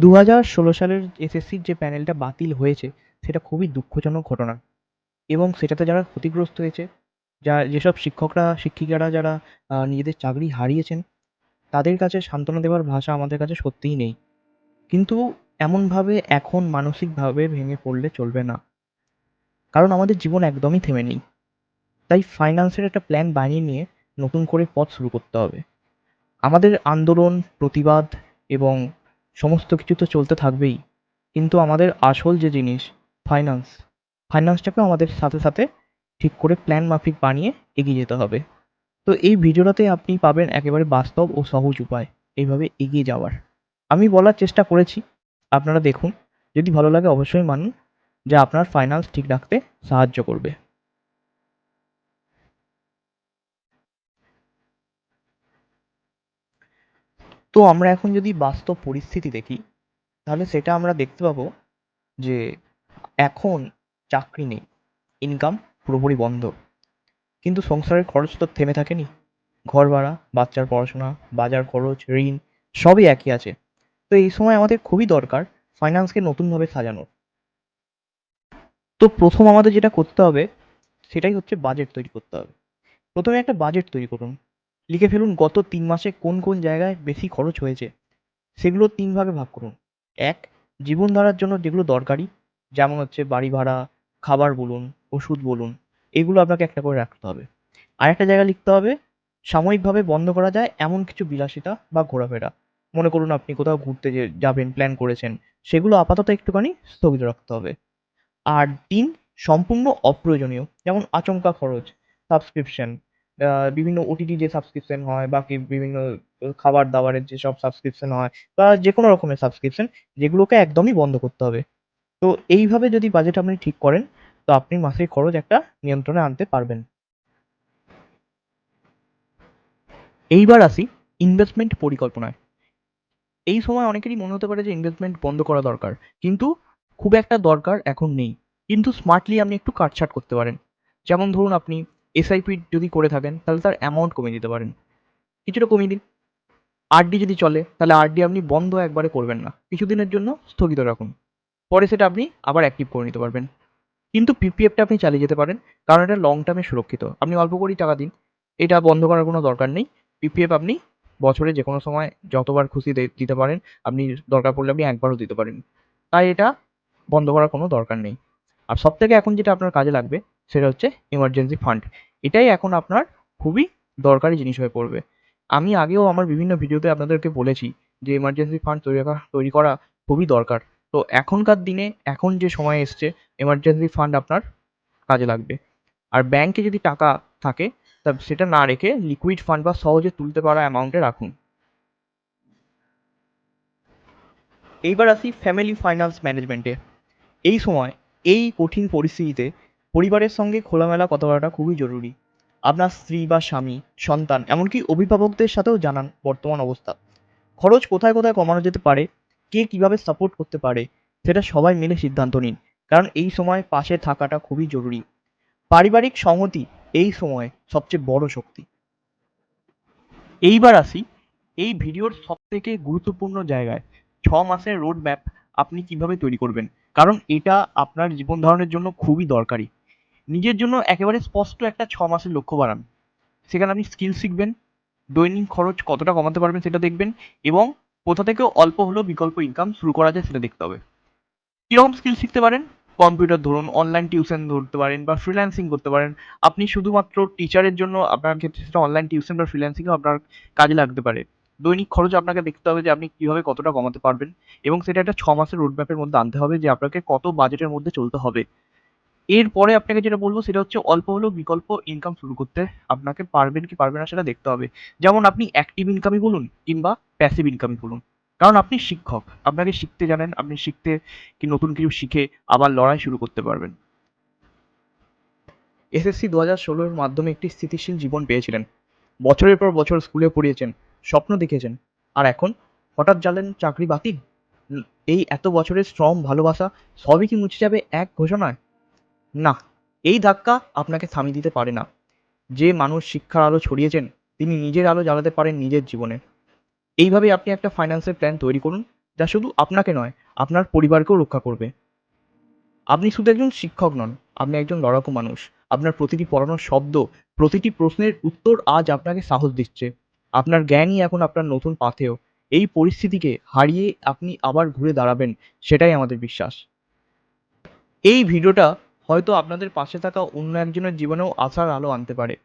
দু হাজার ষোলো সালের এসএসসির যে প্যানেলটা বাতিল হয়েছে, সেটা খুবই দুঃখজনক ঘটনা। এবং সেটাতে যারা ক্ষতিগ্রস্ত হয়েছে, যা যেসব শিক্ষকরা, শিক্ষিকারা যারা নিজেদের চাকরি হারিয়েছেন, তাদের কাছে সান্ত্বনা দেওয়ার ভাষা আমাদের কাছে সত্যিই নেই। কিন্তু এমনভাবে এখন মানসিকভাবে ভেঙে পড়লে চলবে না। কারণ আমাদের জীবন একদমই থেমে নেই। তাই ফাইন্যান্সের একটা প্ল্যান বানিয়ে নিয়ে নতুন করে পথ শুরু করতে হবে। আমাদের আন্দোলন, প্রতিবাদ এবং সমস্ত কিছু তো চলতে থাকবেই। কিন্তু আমাদের আসল যে জিনিস ফাইন্যান্স ফাইন্যান্সটাকেও আমাদের সাথে সাথে ঠিক করে প্ল্যান মাফিক বানিয়ে এগিয়ে যেতে হবে। তো এই ভিডিওটাতে আপনি পাবেন একেবারে বাস্তব ও সহজ উপায় এইভাবে এগিয়ে যাওয়ার। আমি বলার চেষ্টা করেছি, আপনারা দেখুন। যদি ভালো লাগে অবশ্যই মানুন, যা আপনার ফাইন্যান্স ঠিক রাখতে সাহায্য করবে। তো আমরা এখন যদি বাস্তব পরিস্থিতি দেখি, তাহলে সেটা আমরা দেখতে পাবো যে এখন চাকরি নেই ইনকাম পুরোপুরি বন্ধ। কিন্তু সংসারের খরচ তো থেমে থাকেনি। ঘর ভাড়া বাচ্চার পড়াশোনা, বাজার খরচ, ঋণ, সবই একই আছে। তো এই সময় আমাদের খুবই দরকার ফাইন্যান্সকে নতুনভাবে সাজানো তো প্রথম আমাদের যেটা করতে হবে, সেটাই হচ্ছে বাজেট তৈরি করতে হবে। প্রথমে একটা বাজেট তৈরি করুন। লিখে ফেলুন গত তিন মাসে কোন কোন জায়গায় বেশি খরচ হয়েছে। সেগুলো তিন ভাগে ভাগ করুন। এক জীবনধারার জন্য যেগুলো দরকারি, যেমন হচ্ছে বাড়ি ভাড়া, খাবার বলুন, ওষুধ বলুন, এগুলো আপনাকে একটা করে রাখতে হবে। আর একটা জায়গা লিখতে হবে, সাময়িকভাবে বন্ধ করা যায় এমন কিছু বিলাসিতা বা ঘোরাফেরা। মনে করুন আপনি কোথাও ঘুরতে যাবেন প্ল্যান করেছেন, সেগুলো আপাতত একটুখানি স্থগিত রাখতে হবে। আর তিন, সম্পূর্ণ অপ্রয়োজনীয়, যেমন আচমকা খরচ সাবস্ক্রিপশন বিভিন্ন ওটিটি যে সাবস্ক্রিপশন হয় বাকি বিভিন্ন খাবার দাবারের যেসব সাবস্ক্রিপশন হয় বা যে কোনো রকমের সাবস্ক্রিপশন যেগুলোকে একদমই বন্ধ করতে হবে। তো এইভাবে যদি বাজেট আপনি ঠিক করেন, তো আপনি মাসিক খরচ একটা নিয়ন্ত্রণে আনতে পারবেন। এইবার আসি ইনভেস্টমেন্ট পরিকল্পনায়। এই সময় অনেকেরই মনে হতে পারে যে ইনভেস্টমেন্ট বন্ধ করা দরকার, কিন্তু খুব একটা দরকার এখন নেই। কিন্তু স্মার্টলি আপনি একটু কাটছাট করতে পারেন। যেমন ধরুন আপনি এসআইপি যদি করে থাকেন, তাহলে তার অ্যামাউন্ট কমিয়ে দিতে পারেন। কিছুটা কমিয়ে দিন। আরডি যদি চলে, তাহলে আরডি আপনি বন্ধ একবারে করবেন না। কিছুদিনের জন্য স্থগিত রাখুন। পরে সেটা আপনি আবার অ্যাক্টিভ করে নিতে পারবেন। কিন্তু পিপিএফটা আপনি চালিয়ে যেতে পারেন, কারণ এটা লং টার্মে সুরক্ষিত। আপনি অল্প করেই টাকা দিন। এটা বন্ধ করার কোনো দরকার নেই। পিপিএফ আপনি বছরে যে কোনো সময় যতবার খুশি দিতে পারেন, আপনি দরকার পড়লে আপনি একবারও দিতে পারেন। তাই এটা বন্ধ করার কোনো দরকার নেই। আর সব থেকে এখন যেটা আপনার কাজে লাগবে সেটা হচ্ছে এমার্জেন্সি ফান্ড এটাই এখন আপনার খুবই দরকারি জিনিস হয়ে পড়বে। আমি আগেও আমার বিভিন্ন ভিডিওতে আপনাদেরকে বলেছি যে এমার্জেন্সি ফান্ড তৈরি করা তৈরি করা খুবই দরকার। তো এখনকার দিনে এখন যে সময় এসছে এমার্জেন্সি ফান্ড আপনার কাজে লাগবে। আর ব্যাংকে যদি টাকা থাকে, তা সেটা না রেখে লিকুইড ফান্ড বা সহজে তুলতে পারা অ্যামাউন্টে রাখুন। এইবার আসি ফ্যামিলি ফাইন্যান্স ম্যানেজমেন্টে এই সময় এই কঠিন পরিস্থিতিতে পরিবারের সঙ্গে খোলামেলা কথা বলাটা খুবই জরুরি। আপনার স্ত্রী বা স্বামী, সন্তান, এমনকি অভিভাবকদের সাথেও জানান বর্তমান অবস্থা। খরচ কোথায় কোথায় কমানো যেতে পারে, কে কীভাবে সাপোর্ট করতে পারে, সেটা সবাই মিলে সিদ্ধান্ত নিন, কারণ এই সময় পাশে থাকাটা খুবই জরুরি। পারিবারিক সংহতি এই সময় সবচেয়ে বড় শক্তি। এইবার আসি, এই ভিডিওর সব থেকে গুরুত্বপূর্ণ জায়গায়। ছ মাসের রোড ম্যাপ আপনি কীভাবে তৈরি করবেন, কারণ এটা আপনার জীবন ধারণের জন্য খুবই দরকারি। নিজের জন্য একেবারে স্পষ্ট একটা ছ মাসের লক্ষ্য বানান সেখানে আপনি স্কিল শিখবেন, দৈনিক খরচ কতটা কমাতে পারবেন সেটা দেখবেন এবং কোথা থেকে অল্প হলেও বিকল্প ইনকাম শুরু করা যায় সেটা দেখতে হবে। কীরকম স্কিল শিখতে পারেন? কম্পিউটার ধরুন অনলাইন টিউশন ধরতে পারেন বা ফ্রিল্যান্সিং করতে পারেন। আপনি শুধুমাত্র টিচারের জন্য আপনার ক্ষেত্রে সেটা অনলাইন টিউশন বা ফ্রিল্যান্সিংও আপনার কাজে লাগতে পারে। দৈনিক খরচ আপনাকে দেখতে হবে যে আপনি কীভাবে কতটা কমাতে পারবেন এবং সেটা একটা ছ মাসের রোডম্যাপের মধ্যে আনতে হবে যে আপনাকে কত বাজেটের মধ্যে চলতে হবে। এরপরে আপনাকে যেটা বলব সেটা হচ্ছে অল্প হলেও বিকল্প ইনকাম শুরু করতে আপনাকে পারবেন কি পারবেন না সেটা দেখতে হবে। যেমন আপনি অ্যাক্টিভ ইনকামই বলুন কিংবা প্যাসিভ ইনকামই বলুন। কারণ আপনি শিক্ষক, আপনাকে শিখতে জানেন, আপনি শিখতে কি নতুন কিছু শিখে আবার লড়াই শুরু করতে পারবেন। এসএসসি দু হাজার ষোলোর মাধ্যমে একটি স্থিতিশীল জীবন পেয়েছিলেন। বছরের পর বছর স্কুলে পড়িয়েছেন, স্বপ্ন দেখেছেন, আর এখন হঠাৎ জানলেন চাকরি বাতিল? এই এত বছরের শ্রম, ভালোবাসা সবই কি মুছে যাবে এক ঘোষণায়? না, এই ধাক্কা আপনাকে থামিয়ে দিতে পারে না। যে মানুষ শিক্ষার আলো ছড়িয়েছেন, তিনি নিজের আলো জ্বালাতে পারেন নিজের জীবনে। এইভাবে আপনি একটা ফাইন্যান্সের প্ল্যান তৈরি করুন, যা শুধু আপনাকে নয়, আপনার পরিবারকেও রক্ষা করবে। আপনি শুধু একজন শিক্ষক নন, আপনি একজন লড়াকু মানুষ। আপনার প্রতিটি পড়ানোর শব্দ, প্রতিটি প্রশ্নের উত্তর আজ আপনাকে সাহস দিচ্ছে। আপনার জ্ঞানই এখন আপনার নতুন পাথেয়। এই পরিস্থিতিকে হারিয়ে আপনি আবার ঘুরে দাঁড়াবেন, সেটাই আমাদের বিশ্বাস। এই ভিডিওটা হয়তো আপনাদের পাশে থাকা অন্য একজনের জীবনেও আশার আলো আনতে পারে।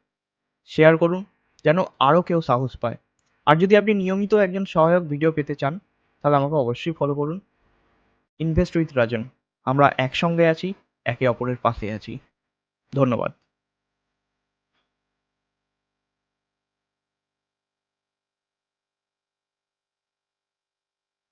শেয়ার করুন, যেন আরও কেউ সাহস পায়। আর যদি আপনি নিয়মিত একজন সহায়ক ভিডিও পেতে চান, তাহলে আমাকে অবশ্যই ফলো করুন। ইনভেস্ট উইথ রাজন আমরা একসঙ্গে আছি, একে অপরের পাশে আছি। ধন্যবাদ।